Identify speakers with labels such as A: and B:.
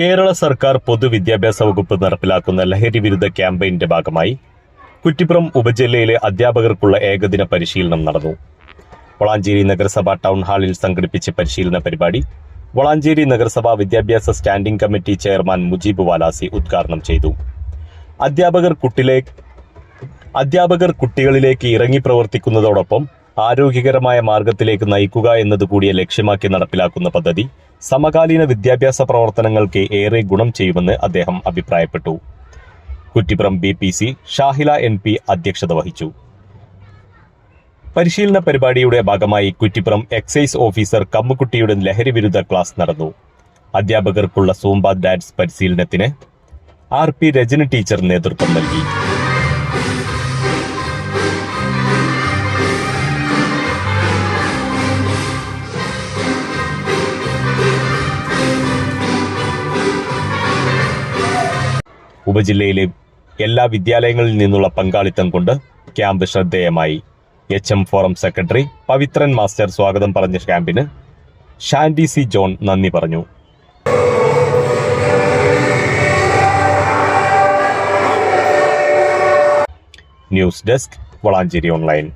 A: കേരള സർക്കാർ പൊതുവിദ്യാഭ്യാസ വകുപ്പ് നടപ്പിലാക്കുന്ന ലഹരി വിരുദ്ധ ക്യാമ്പയിന്റെ ഭാഗമായി കുറ്റിപ്പുറം ഉപജില്ലയിലെ അധ്യാപകർക്കുള്ള ഏകദിന പരിശീലനം നടന്നു. വളാഞ്ചേരി നഗരസഭ ടൗൺ ഹാളിൽ സംഘടിപ്പിച്ച പരിശീലന പരിപാടി വളാഞ്ചേരി നഗരസഭ വിദ്യാഭ്യാസ standing committee chairman Mujeeb Valasi ഉദ്ഘാടനം ചെയ്തു. അധ്യാപകർ കുട്ടിലെ അധ്യാപകർ കുട്ടികളിലേക്ക് ഇറങ്ങി പ്രവർത്തിക്കുന്നതോടൊപ്പം ആരോഗ്യകരമായ മാർഗത്തിലേക്ക് നയിക്കുക എന്നതുകൂടിയ ലക്ഷ്യമാക്കി നടപ്പിലാക്കുന്ന പദ്ധതി സമകാലീന വിദ്യാഭ്യാസ പ്രവർത്തനങ്ങൾക്ക് ഏറെ ഗുണം ചെയ്യുമെന്ന് അദ്ദേഹം അഭിപ്രായപ്പെട്ടു. Kuttippuram B P C Shahila N P അധ്യക്ഷത വഹിച്ചു. പരിശീലന പരിപാടിയുടെ ഭാഗമായി കുറ്റിപ്പുറം എക്സൈസ് ഓഫീസർ കമ്മുക്കുട്ടിയുടെ ലഹരി വിരുദ്ധ ക്ലാസ് നടന്നു. അധ്യാപകർക്കുള്ള സൂംബ ഡാൻസ് പരിശീലനത്തിന് ആർ പി രജന ടീച്ചർ നേതൃത്വം നൽകി. ഉപജില്ലയിലെ എല്ലാ വിദ്യാലയങ്ങളിൽ നിന്നുള്ള പങ്കാളിത്തം കൊണ്ട് ക്യാമ്പ് ശ്രദ്ധേയമായി. H M forum secretary Pavithran master സ്വാഗതം പറഞ്ഞ ക്യാമ്പിന് ഷാൻഡി സി ജോൺ നന്ദി പറഞ്ഞു. News desk Valanchery online.